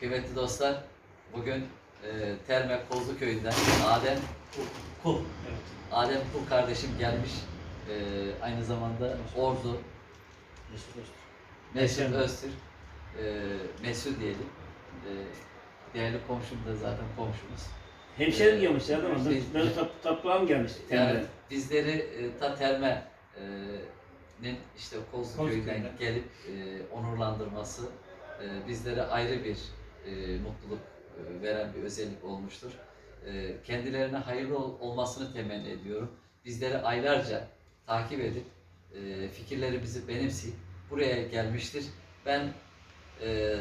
Kıymetli dostlar, bugün e, Terme Kozlu Köyü'nden Adem Kul. Adem Kul kardeşim gelmiş. E, aynı zamanda Ordu, Mesut Öztürk. Mesut. Öztürk, e, Mesut diyelim. E, değerli komşum da zaten komşumuz. Hemşerim gelmiş ya değil mi? Biz- Ben tap, taprağım gelmiş. Yani Temre. bizleri e, ta Terme'nin işte Kozlu Kozlu Köyü'nden Köyü'nden. gelip e, onurlandırması e, bizlere ayrı bir e, mutluluk e, veren bir özellik olmuştur. E, kendilerine hayırlı ol- olmasını temenni ediyorum. Bizleri aylarca takip edip e, fikirlerimizi benimseyip buraya gelmiştir. Ben e,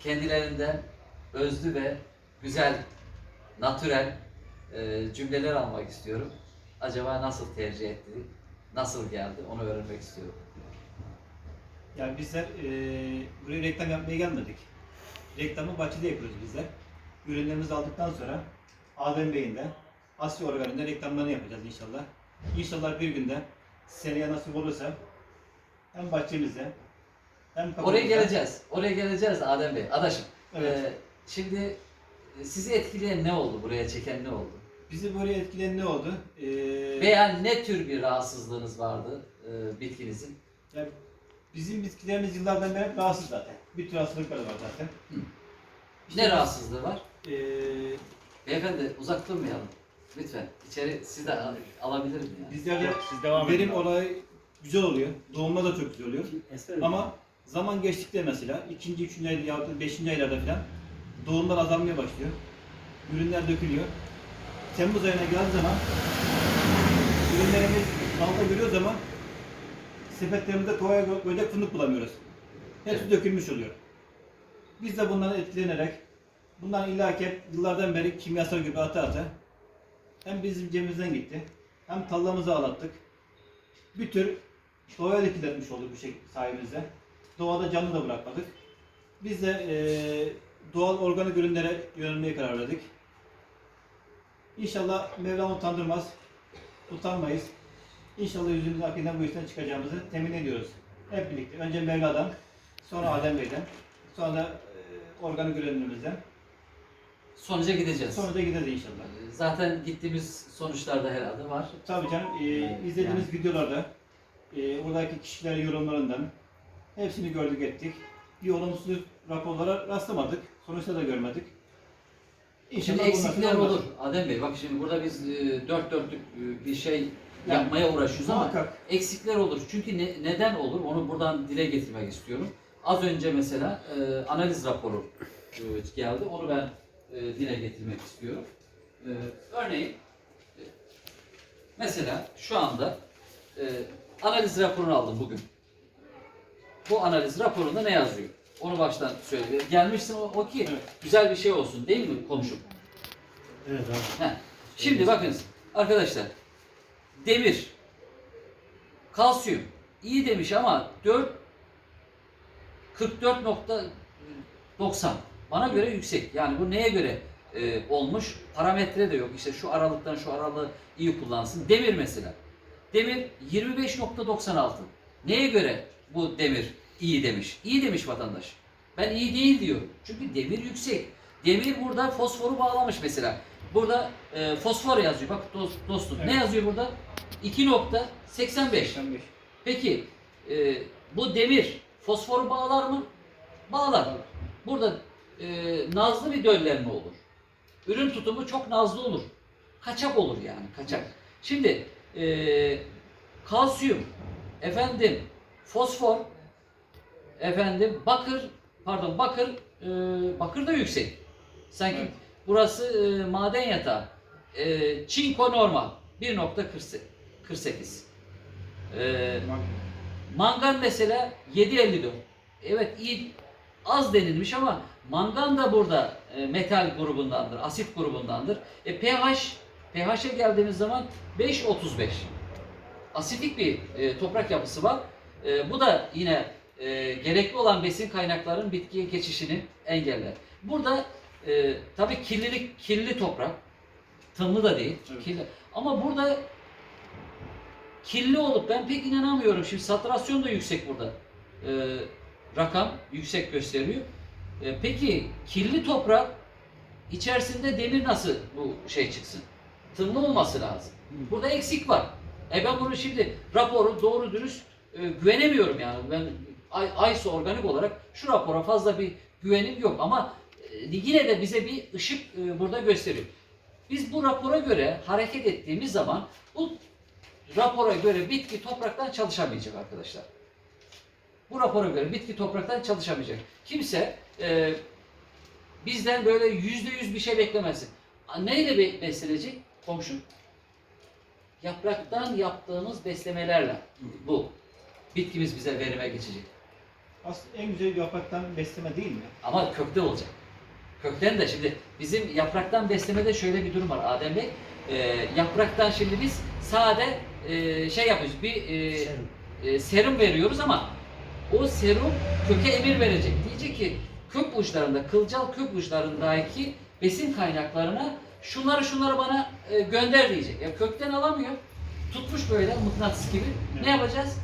kendilerinden özlü ve güzel, natürel e, cümleler almak istiyorum. Acaba nasıl tercih etti, nasıl geldi onu öğrenmek istiyorum. Yani bizler eee buraya reklam yapmaya gelmedik. Reklamı bahçede yapıyoruz bizler. Ürünlerimizi aldıktan sonra Adem Bey'in de Asya organında reklamlarını yapacağız inşallah. İnşallah bir günde seneye nasip olursa hem bahçemizde hem Oraya geleceğiz. Oraya geleceğiz Adem Bey. Adaşım. Evet. e, şimdi e, sizi etkileyen ne oldu? Buraya çeken ne oldu? Bizi buraya etkileyen ne oldu? Eee Veya ne tür bir rahatsızlığınız vardı e, bitkinizin? yani bizim bitkilerimiz yıllardan beri hep rahatsız zaten. Bir tür hastalıkları var zaten. Hı. İşte Ne rahatsızlığı var? eee, Beyefendi uzak durmayalım. Lütfen. İçeri siz de al- alabilirim yani. bizlerde Siz devam verim edin. olayı güzel oluyor. Doğumda da çok güzel oluyor. Ama zaman geçtikçe mesela ikinci, üçüncü ayda yahut da beşinci aylarda falan doğumlar azalmaya başlıyor. Ürünler dökülüyor. Temmuz ayına geldiği zaman ürünlerimiz dalda görüyor zaman sepetlerimizde kovaya koyacak fındık bulamıyoruz. Hepsi Evet. dökülmüş oluyor. Biz de bundan etkilenerek bundan illaki hep yıllardan beri kimyasal gibi ata ata hem bizim cebimizden gitti hem tallamızı ağlattık. Bir tür doğaya da kirletmiş olduk bu şekilde sayemizde. Doğada canlı da bırakmadık. Biz de eee, doğal organik ürünlere yönelmeye karar verdik. İnşallah Mevlam utandırmaz, utanmayız. İnşallah yüzümüzün akından bu işten çıkacağımızı temin ediyoruz. Hep birlikte. Önce Mevla'dan, sonra Adem Bey'den, sonra da eee, organik ürünlerimizden. Sonuca gideceğiz. Sonra da gideriz inşallah. E, Zaten gittiğimiz sonuçlarda herhalde var. Tabii canım, eee, izlediğimiz videolarda, eee, oradaki kişilerin yorumlarından hepsini gördük ettik. Bir olumsuz raporlara rastlamadık. Sonuçta da görmedik. Şimdi İnşallah bundan eksikler olur. Adem Bey bak şimdi burada biz e, dört dörtlük e, bir şey Yani, yapmaya uğraşıyoruz ama Muhakkak. eksikler olur. Çünkü ne- neden olur? Onu buradan dile getirmek istiyorum. Az önce mesela e, analiz raporu e, geldi. Onu ben e, dile getirmek istiyorum. E, örneğin e, mesela şu anda e, analiz raporunu aldım bugün. Bu analiz raporunda ne yazıyor? Onu baştan söyle. Gelmişsin o, o ki Evet. güzel bir şey olsun değil mi komşum? Evet abi. Heh. Şimdi bakınız arkadaşlar. Demir, kalsiyum iyi demiş ama 4 44.90 bana göre yüksek. Yani bu neye göre e, olmuş? Parametre de yok. İşte şu aralıktan şu aralığı iyi kullansın. Demir mesela. Demir 25.96. Neye göre bu demir iyi demiş? İyi demiş vatandaş. Ben iyi değil diyor. Çünkü demir yüksek. Demir burada fosforu bağlamış mesela. Burada e, fosfor yazıyor. Bak dost, dostum. Ne Evet. yazıyor burada? 2.85. 85. Peki e, bu demir fosforu bağlar mı? Bağlar. Burada e, nazlı bir döllenme olur. Ürün tutumu çok nazlı olur. Kaçak olur yani kaçak. Şimdi e, kalsiyum, efendim fosfor, efendim bakır, pardon bakır, e, bakır da yüksek. Sanki Evet. Burası e, maden yatağı. E, çinko normal 1.48. E, Mangan mesela 7.54. Evet iyi az denilmiş ama mangan da burada e, metal grubundandır, asit grubundandır. E, pH pH'e geldiğimiz zaman 5.35. Asitik bir e, toprak yapısı var. E, bu da yine e, gerekli olan besin kaynaklarının bitkiye geçişini engeller. Burada e, tabii kirlilik kirli toprak. Tımlı da değil. Evet. Kirli. Ama burada kirli olup ben pek inanamıyorum. Şimdi saturasyon da yüksek burada. Ee, rakam yüksek gösteriyor. E, peki kirli toprak içerisinde demir nasıl bu şey çıksın? Tımlı olması lazım. Burada eksik var. E ben bunu şimdi raporu doğru dürüst e, güvenemiyorum yani. Ben Ay- AYSO organik olarak şu rapora fazla bir güvenim yok ama e, yine de bize bir ışık e, burada gösteriyor. Biz bu rapora göre hareket ettiğimiz zaman bu rapora göre bitki topraktan çalışamayacak arkadaşlar. Bu rapora göre bitki topraktan çalışamayacak. Kimse e, bizden böyle yüzde yüz bir şey beklemesin. A, Neyle be- beslenecek komşum? Yapraktan yaptığımız beslemelerle bu bitkimiz bize verime geçecek. Aslında en güzel yapraktan besleme değil mi? Ama kökte olacak. Kökten de şimdi bizim yapraktan beslemede şöyle bir durum var Adem Bey. E, yapraktan şimdi biz sade e, şey yapıyoruz. Bir e, Serum. e, serum veriyoruz ama o serum köke emir verecek. Diyecek ki kök uçlarında, kılcal kök uçlarındaki besin kaynaklarına şunları şunları bana e, gönder diyecek. Ya kökten alamıyor. Tutmuş böyle mıknatıs gibi. Evet. Ne yapacağız?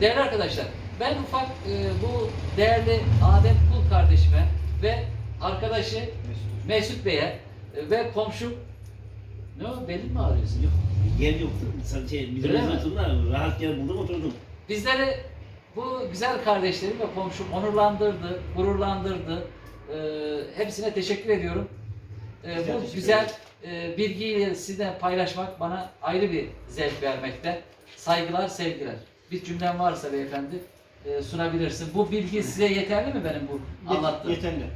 Değerli arkadaşlar, ben ufak e, bu değerli Adem Kul kardeşime ve arkadaşı Mesut Bey'e e, ve komşum ne o belin mi ağrıyorsun? Yok. Yer yoktu. Sadece bizim Öyle mi? evde oturdum da rahat yer buldum oturdum. Bizleri bu güzel kardeşlerim ve komşum onurlandırdı, gururlandırdı. Ee, hepsine teşekkür ediyorum. Ee, bu teşekkür güzel e, bilgiyi sizinle paylaşmak bana ayrı bir zevk vermekte. Saygılar, sevgiler. Bir cümlem varsa beyefendi e, sunabilirsin. Bu bilgi size yeterli mi benim bu anlattığım? Yeterli.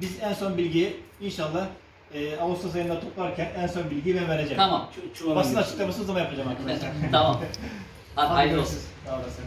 Biz en son bilgiyi inşallah e, Ağustos ayında toplarken en son bilgiyi ben vereceğim. Tamam. Basın girsin. açıklaması o zaman yapacağım arkadaşlar. tamam. Hadi hayırlı olsun. Sağ olasın.